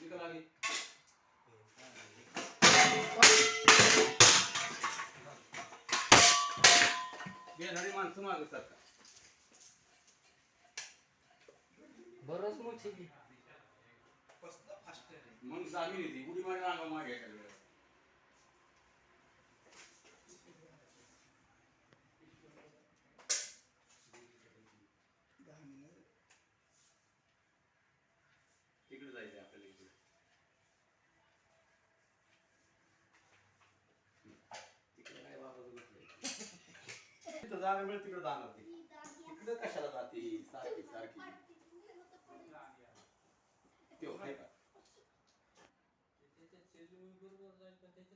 निकाल आली घेणारी माणसं मागं सरका बरंच मोठी. मग जामीन येते. उडी मारी रांगा मागे एखाद्या तिथं जागा मिळेल तिकडे जाणार ती. तिकडे कशाला जाते सारखी सारखी. त्यो आहे का? त्याच्यात बरोबर जाईल पण त्याच्यात?